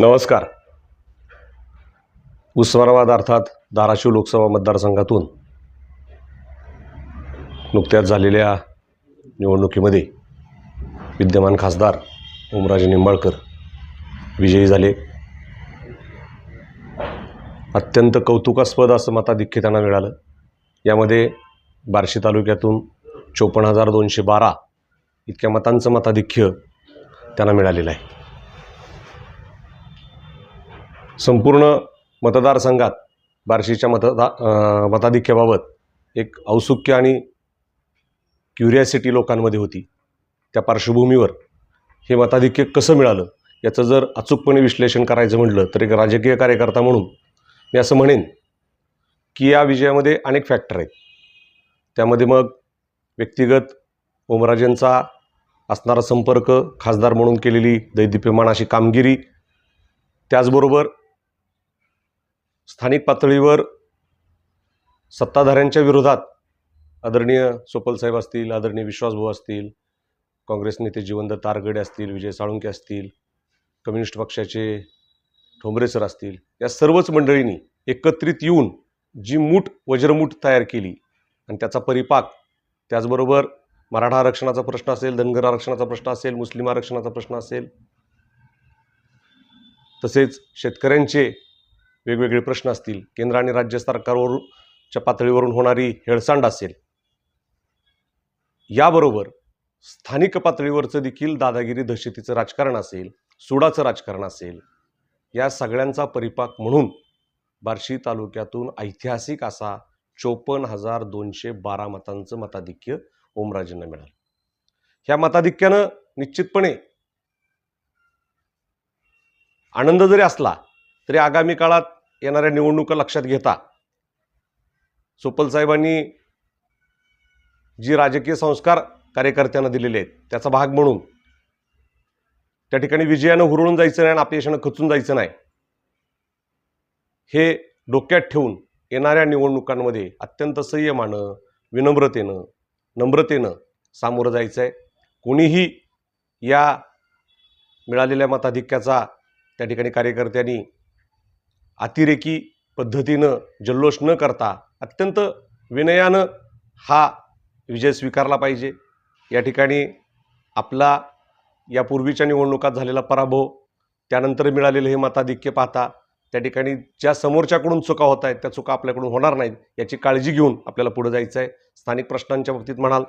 नमस्कार. उस्मानाबाद अर्थात धाराशिव लोकसभा मतदारसंघातून नुकत्याच झालेल्या निवडणुकीमध्ये विद्यमान खासदार ओमराजे निंबाळकर विजयी झाले. अत्यंत कौतुकास्पद असं मताधिक्य त्यांना मिळालं. यामध्ये बार्शी तालुक्यातून चोपन्न हजार दोनशे बारा इतक्या मतांचं मताधिक्य त्यांना मिळालेलं आहे. संपूर्ण मतदारसंघात बार्शीच्या मतदा मताधिक्याबाबत एक औत्सुक्य आणि क्युरियासिटी लोकांमध्ये होती. त्या पार्श्वभूमीवर हे मताधिक्य कसं मिळालं याचं जर अचूकपणे विश्लेषण करायचं म्हटलं तर एक राजकीय कार्यकर्ता म्हणून मी असं म्हणेन की या विजयामध्ये अनेक फॅक्टर आहेत. त्यामध्ये मग व्यक्तिगत ओमराजेंचा असणारा संपर्क खासदार म्हणून केलेली दैदिप्यमान अशी कामगिरी त्याचबरोबर स्थानिक पातळीवर सत्ताधाऱ्यांच्या विरोधात आदरणीय सोपलसाहेब असतील आदरणीय विश्वासभाऊ असतील काँग्रेस नेते जिवंत तारगडे असतील विजय साळुंके असतील कम्युनिस्ट पक्षाचे ठोंबरे सर असतील या सर्वच मंडळींनी एकत्रित येऊन जी मूठ वज्रमूठ तयार केली आणि त्याचा परिपाक त्याचबरोबर मराठा आरक्षणाचा प्रश्न असेल धनगर आरक्षणाचा प्रश्न असेल मुस्लिम आरक्षणाचा प्रश्न असेल तसेच शेतकऱ्यांचे वेगवेगळे प्रश्न असतील केंद्र आणि राज्य सरकारवरच्या पातळीवरून होणारी हेळसांड असेल याबरोबर स्थानिक पातळीवरचं देखील दादागिरी दहशतीचं राजकारण असेल सुडाचं राजकारण असेल या सगळ्यांचा परिपाक म्हणून बार्शी तालुक्यातून ऐतिहासिक असा चोपन्न हजार दोनशे बारा मतांचं मताधिक्य ओमराजेंना मिळालं. ह्या मताधिक्यानं निश्चितपणे आनंद जरी असला तरी आगामी काळात येणाऱ्या निवडणुका लक्षात घेता. सोपल साहेबांनी जी राजकीय संस्कार कार्यकर्त्यांना दिलेले आहेत त्याचा भाग म्हणून. त्या ठिकाणी विजयानं हुरळून जायचं नाही आणि अपयशानं खचून जायचं नाही. हे डोक्यात ठेवून येणाऱ्या निवडणुकांमध्ये अत्यंत संयमानं विनम्रतेनं नम्रतेनं सामोरं जायचं आहे कोणीही या मिळालेल्या मताधिक्याचा त्या ठिकाणी कार्यकर्त्यांनी अतिरेकी पद्धतीनं जल्लोष न करता अत्यंत विनयानं हा विजय स्वीकारला पाहिजे. या ठिकाणी आपला यापूर्वीच्या निवडणुकात झालेला पराभव त्यानंतर मिळालेलं हे मताधिक्य पाहता त्या ठिकाणी ज्या समोरच्याकडून चुका होत आहेत त्या चुका आपल्याकडून होणार नाहीत याची काळजी घेऊन आपल्याला पुढे जायचं आहे स्थानिक प्रश्नांच्या बाबतीत म्हणाल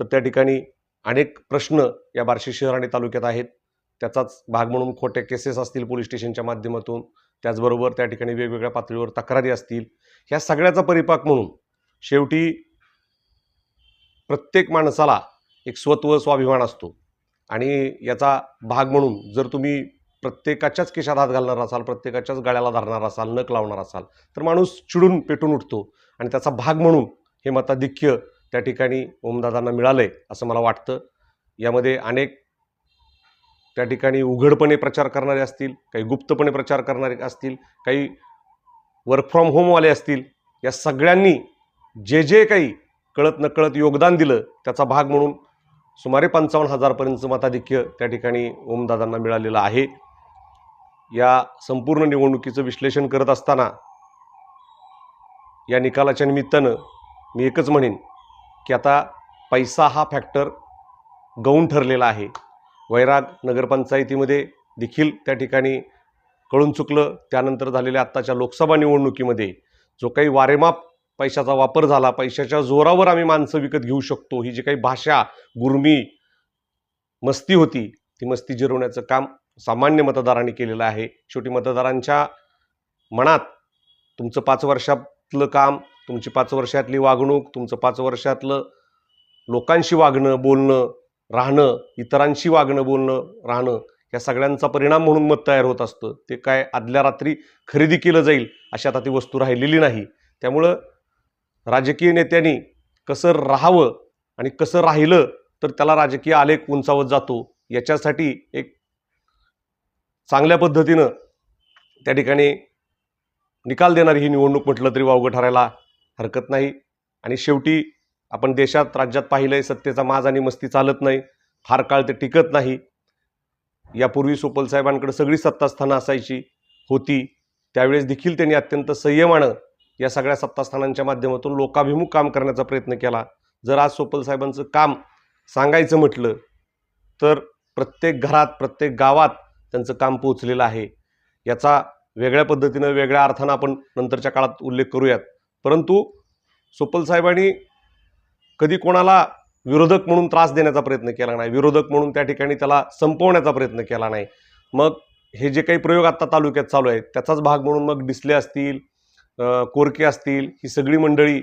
तर त्या ठिकाणी अनेक प्रश्न या बार्शी शहर आणि तालुक्यात आहेत. त्याचाच भाग म्हणून खोट्या केसेस असतील पोलीस स्टेशनच्या माध्यमातून. त्याचबरोबर त्या ठिकाणी वेगवेगळ्या पातळीवर तक्रारी असतील. ह्या सगळ्याचा परिपाक म्हणून शेवटी प्रत्येक माणसाला एक स्वत्व स्वाभिमान असतो. आणि याचा भाग म्हणून जर तुम्ही प्रत्येकाच्याच केशात हात घालणार असाल प्रत्येकाच्याच गळ्याला धरणार असाल नख लावणार असाल तर माणूस चिडून पेटून उठतो. आणि त्याचा भाग म्हणून हे मताधिक्य त्या ठिकाणी ओमदादांना मिळालं आहे असं मला वाटतं. यामध्ये अनेक त्या ठिकाणी उघडपणे प्रचार करणारे असतील काही गुप्तपणे प्रचार करणारे असतील काही वर्क फ्रॉम होमवाले असतील या सगळ्यांनी जे जे काही कळत नकळत योगदान दिलं त्याचा भाग म्हणून सुमारे पंचावन्न हजारपर्यंतचं मताधिक्य त्या ठिकाणी ओमदादांना मिळालेलं आहे. या संपूर्ण निवडणुकीचं विश्लेषण करत असताना या निकालाच्या निमित्तानं मी एकच म्हणेन की आता पैसा हा फॅक्टर गौण ठरलेला आहे. वैराग नगरपंचायतीमध्ये देखील त्या ठिकाणी कळून चुकलं. त्यानंतर झालेल्या आत्ताच्या लोकसभा निवडणुकीमध्ये जो काही वारेमाप पैशाचा वापर झाला पैशाच्या जोरावर आम्ही माणसं विकत घेऊ शकतो ही जी काही भाषा गुरमी मस्ती होती ती मस्ती जिरवण्याचं काम सामान्य मतदारांनी केलेलं आहे. शेवटी मतदारांच्या मनात तुमचं पाच वर्षातलं काम तुमची पाच वर्षातली वागणूक तुमचं पाच वर्षातलं लोकांशी वागणं बोलणं राहणं इतरांशी वागणं बोलणं राहणं या सगळ्यांचा परिणाम म्हणून मत तयार होत असतं. ते काय आदल्या रात्री खरेदी केलं जाईल अशी आता ती वस्तू राहिलेली नाही. त्यामुळं राजकीय नेत्यांनी कसं राहावं आणि कसं राहिलं तर त्याला राजकीय आलेख उंचावत जातो. याच्यासाठी एक चांगल्या पद्धतीनं त्या ठिकाणी निकाल देणारी ही निवडणूक म्हटलं तरी वावगं ठरायला हरकत नाही. आणि शेवटी आपण देशात राज्यात पाहिलं आहे सत्तेचा माज आणि मस्ती चालत नाही फार काळ ते टिकत नाही. यापूर्वी सोपल साहेबांकडे सगळी सत्तास्थानं असायची होती. त्यावेळेस देखील त्यांनी अत्यंत संयमानं या सगळ्या सत्तास्थानांच्या माध्यमातून लोकाभिमुख काम करण्याचा प्रयत्न केला. जर आज सोपल साहेबांचं काम सांगायचं म्हटलं तर प्रत्येक घरात प्रत्येक गावात त्यांचं काम पोचलेलं आहे. याचा वेगळ्या पद्धतीनं वेगळ्या अर्थानं आपण नंतरच्या काळात उल्लेख करूयात. परंतु सोपल साहेबांनी कधी कोणाला विरोधक म्हणून त्रास देण्याचा प्रयत्न केला नाही विरोधक म्हणून त्या ठिकाणी त्याला संपवण्याचा प्रयत्न केला नाही. मग हे जे काही प्रयोग आत्ता तालुक्यात चालू आहेत त्याचाच भाग म्हणून मग डिसले असतील कोरके असतील ही सगळी मंडळी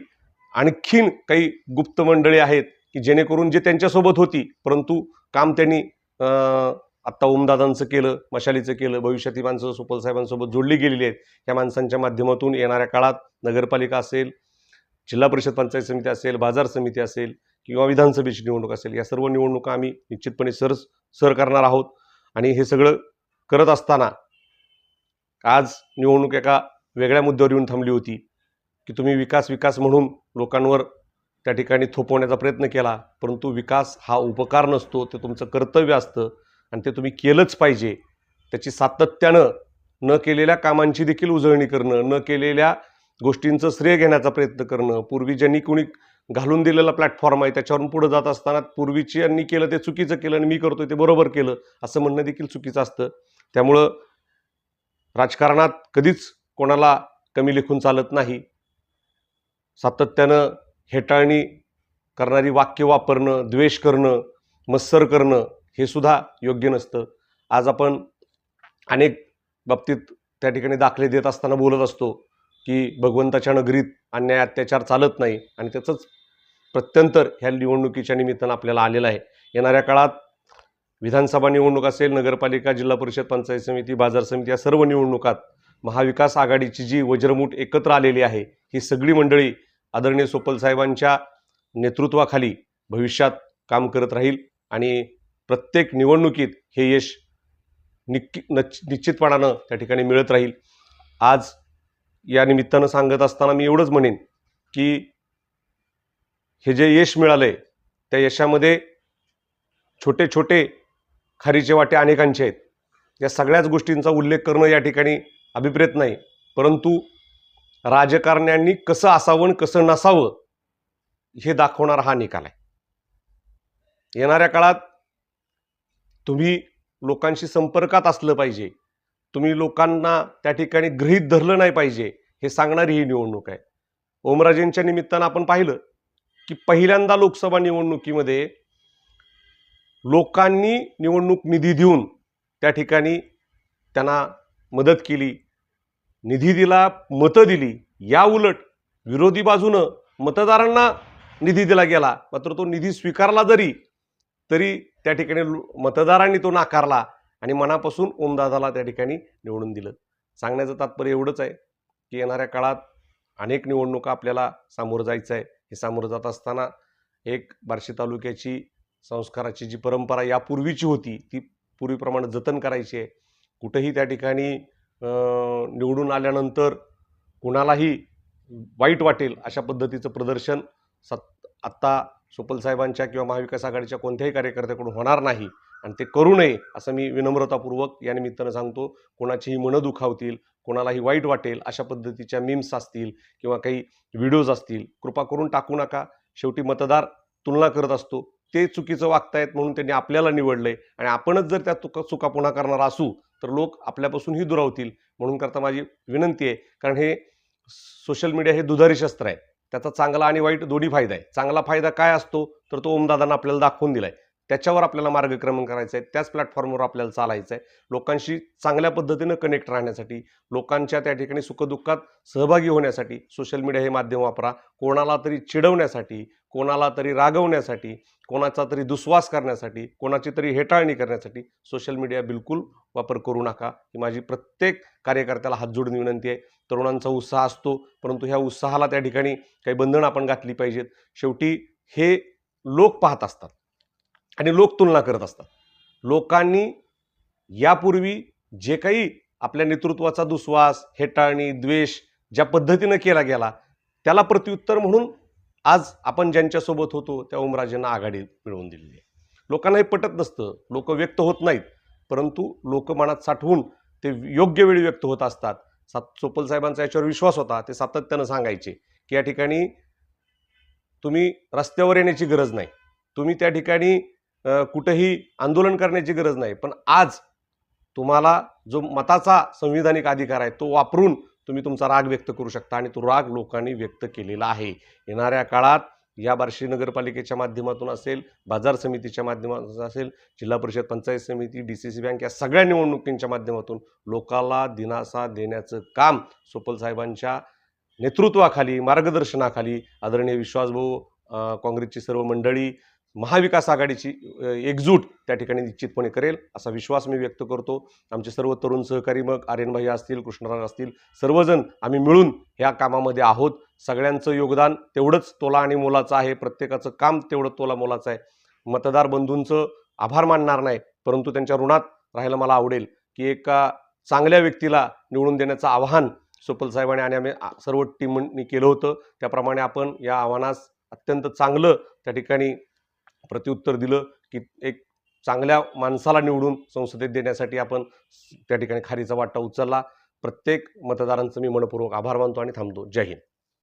आणखीन काही गुप्त मंडळी आहेत की जेणेकरून जे त्यांच्यासोबत होती परंतु काम त्यांनी आत्ता ओमदादांचं केलं मशालीचं केलं भविष्यात ही माणसं सुपल साहेबांसोबत जोडली गेलेली आहेत. या माणसांच्या माध्यमातून येणाऱ्या काळात नगरपालिका असेल जिल्हा परिषद पंचायत समिती असेल बाजार समिती असेल किंवा विधानसभेची निवडणूक असेल या सर्व निवडणुका आम्ही निश्चितपणे सर सर करणार आहोत. आणि हे सगळं करत असताना आज निवडणूक एका वेगळ्या मुद्द्यावर येऊन थांबली होती की तुम्ही विकास विकास म्हणून लोकांवर त्या ठिकाणी थोपवण्याचा प्रयत्न केला परंतु विकास हा उपकार नसतो ते तुमचं कर्तव्य असतं आणि ते तुम्ही केलंच पाहिजे. त्याची सातत्यानं न केलेल्या कामांची देखील उजळणी करणं न केलेल्या गोष्टींचं श्रेय घेण्याचा प्रयत्न करणं पूर्वी ज्यांनी कोणी घालून दिलेला प्लॅटफॉर्म आहे त्याच्यावरून पुढे जात असताना पूर्वीची यांनी केलं ते चुकीचं केलं आणि मी करतोय ते बरोबर केलं असं म्हणणं देखील चुकीचं असतं. त्यामुळं राजकारणात कधीच कोणाला कमी लेखून चालत नाही. सातत्यानं हेटाळणी करणारी वाक्य वापरणं द्वेष करणं मत्सर करणं हे सुद्धा योग्य नसतं. आज आपण अनेक बाबतीत त्या ठिकाणी दाखले देत असताना बोलत असतो. की भगवंताच्या नगरीत अन्याय अत्याचार चालत नाही आणि त्याचंच प्रत्यंतर ह्या निवडणुकीच्या निमित्तानं आपल्याला आलेलं आहे. येणाऱ्या काळात विधानसभा निवडणूक असेल नगरपालिका जिल्हा परिषद पंचायत समिती बाजार समिती या सर्व निवडणुकात महाविकास आघाडीची जी वज्रमूठ एकत्र आलेली आहे ही सगळी मंडळी आदरणीय सोपल साहेबांच्या नेतृत्वाखाली भविष्यात काम करत राहील आणि प्रत्येक निवडणुकीत हे यश निक्की नच निश्चितपणानं त्या ठिकाणी मिळत राहील. आज या निमित्तानं सांगत असताना मी एवढंच म्हणेन की हे जे यश मिळालं आहे त्या यशामध्ये छोटे छोटे खारीचे वाटे अनेकांचे आहेत. या सगळ्याच गोष्टींचा उल्लेख करणं या ठिकाणी अभिप्रेत नाही. परंतु राजकारण्यांनी कसं असावं आणि कसं नसावं हे दाखवणारा हा निकाल आहे. येणाऱ्या काळात तुम्ही लोकांशी संपर्कात असलं पाहिजे. तुम्ही लोकांना त्या ठिकाणी गृहीत धरलं नाही पाहिजे हे सांगणारी ही निवडणूक आहे. ओमराजेंच्या निमित्तानं आपण पाहिलं की पहिल्यांदा लोकसभा निवडणुकीमध्ये लोकांनी निवडणूक निधी देऊन त्या ठिकाणी त्यांना मदत केली निधी दिला मतं दिली. या उलट विरोधी बाजूनं मतदारांना निधी दिला गेला. मात्र तो निधी स्वीकारला जरी तरी त्या ठिकाणी मतदारांनी तो नाकारला. आणि मनापासून ओमदादाला त्या ठिकाणी निवडून दिलं. सांगण्याचं तात्पर्य एवढंच आहे की येणाऱ्या काळात अनेक निवडणुका आपल्याला सामोरं जायचं आहे. हे सामोरं जात असताना एक बार्शी तालुक्याची संस्काराची जी परंपरा यापूर्वीची होती ती पूर्वीप्रमाणे जतन करायची आहे. कुठंही त्या ठिकाणी निवडून आल्यानंतर कुणालाही वाईट वाटेल अशा पद्धतीचं प्रदर्शन सत आत्ता सुपल साहेबांच्या किंवा महाविकास आघाडीच्या कोणत्याही कार्यकर्त्याकडून होणार नाही. आणि ते करू नये असं मी विनम्रतापूर्वक या निमित्तानं सांगतो. कोणाचीही मनं दुखावतील कोणालाही वाईट वाटेल अशा पद्धतीच्या मीम्स असतील किंवा काही व्हिडिओज असतील कृपा करून टाकू नका. शेवटी मतदार तुलना करत असतो. ते चुकीचं वागतायत म्हणून त्यांनी आपल्याला निवडलंय आणि आपणच जर त्या चुका चुका पुन्हा करणार असू तर लोक आपल्यापासूनही दुरावतील म्हणून करता माझी विनंती आहे. कारण हे सोशल मीडिया हे दुधारी शस्त्र आहे. त्याचा चांगला आणि वाईट दोन्ही फायदा आहे. चांगला फायदा काय असतो तर तो ओमदादांना आपल्याला दाखवून दिलाय. त्याच्यावर आपल्याला मार्गक्रमण करायचं आहे त्याच प्लॅटफॉर्मवर आपल्याला चालायचं आहे लोकांशी चांगल्या पद्धतीनं कनेक्ट राहण्यासाठी लोकांच्या त्या ठिकाणी सुखदुःखात सहभागी होण्यासाठी सोशल मीडिया हे माध्यम वापरा. कोणाला तरी चिडवण्यासाठी कोणाला तरी रागवण्यासाठी कोणाचा तरी दुस्वास करण्यासाठी कोणाची तरी हेटाळणी करण्यासाठी सोशल मीडिया बिलकुल वापर करू नका. ही माझी प्रत्येक कार्यकर्त्याला हात जोडून विनंती आहे. तरुणांचा उत्साह असतो परंतु ह्या उत्साहाला त्या ठिकाणी काही बंधनं आपण घातली पाहिजेत. शेवटी हे लोक पाहत असतात. आणि लोक तुलना करत असतात. लोकांनी यापूर्वी जे काही आपल्या नेतृत्वाचा दुस्वास हेटाळणी द्वेष ज्या पद्धतीनं केला गेला त्याला प्रत्युत्तर म्हणून आज आपण ज्यांच्यासोबत होतो त्या ओमराजेंना आघाडी मिळवून दिलेली आहे. लोकांना हे पटत नसतं लोक व्यक्त होत नाहीत परंतु लोक मनात साठवून ते योग्य वेळी व्यक्त होत असतात. सात चोपल साहेबांचा याच्यावर विश्वास होता ते सातत्यानं सांगायचे की या ठिकाणी तुम्ही रस्त्यावर येण्याची गरज नाही. तुम्ही त्या ठिकाणी कुठेही आंदोलन करण्याची गरज नाही. पण आज तुम्हाला जो मताचा संविधानिक अधिकार आहे तो वापरून तुम्ही तुमचा राग व्यक्त करू शकता आणि तो राग लोकांनी व्यक्त केलेला आहे. येणाऱ्या काळात या बार्शी नगरपालिकेच्या माध्यमातून असेल बाजार समितीच्या माध्यमातून असेल जिल्हा परिषद पंचायत समिती डी सी सी बँक या सगळ्या निवडणुकींच्या माध्यमातून लोकाला दिलासा देण्याचं काम सोपल साहेबांच्या नेतृत्वाखाली मार्गदर्शनाखाली आदरणीय विश्वासभाऊ काँग्रेसची सर्व मंडळी महाविकास आघाडीची एकजूट त्या ठिकाणी निश्चितपणे करेल असा विश्वास मी व्यक्त करतो. आमचे सर्व तरुण सहकारी मग आर्यनभाई असतील कृष्णराज असतील सर्वजण आम्ही मिळून ह्या कामामध्ये आहोत. सगळ्यांचं योगदान तेवढंच तोला आणि मोलाचं आहे. प्रत्येकाचं काम तेवढं तोला मोलाचं आहे. मतदार बंधूंचं आभार मानणार नाही परंतु त्यांच्या ऋणात राहायला मला आवडेल की एका चांगल्या व्यक्तीला निवडून देण्याचं आव्हान सुपल साहेबांनी आणि आम्ही सर्व टीमनी केलं होतं. त्याप्रमाणे आपण या आव्हानास अत्यंत चांगलं त्या ठिकाणी प्रत्युत्तर दिलं की एक चांगल्या माणसाला निवडून संसदेत देण्यासाठी आपण त्या ठिकाणी खारीचा वाटा उचलला. प्रत्येक मतदारांचं मी मनपूर्वक आभार मानतो आणि थांबतो. जय हिंद.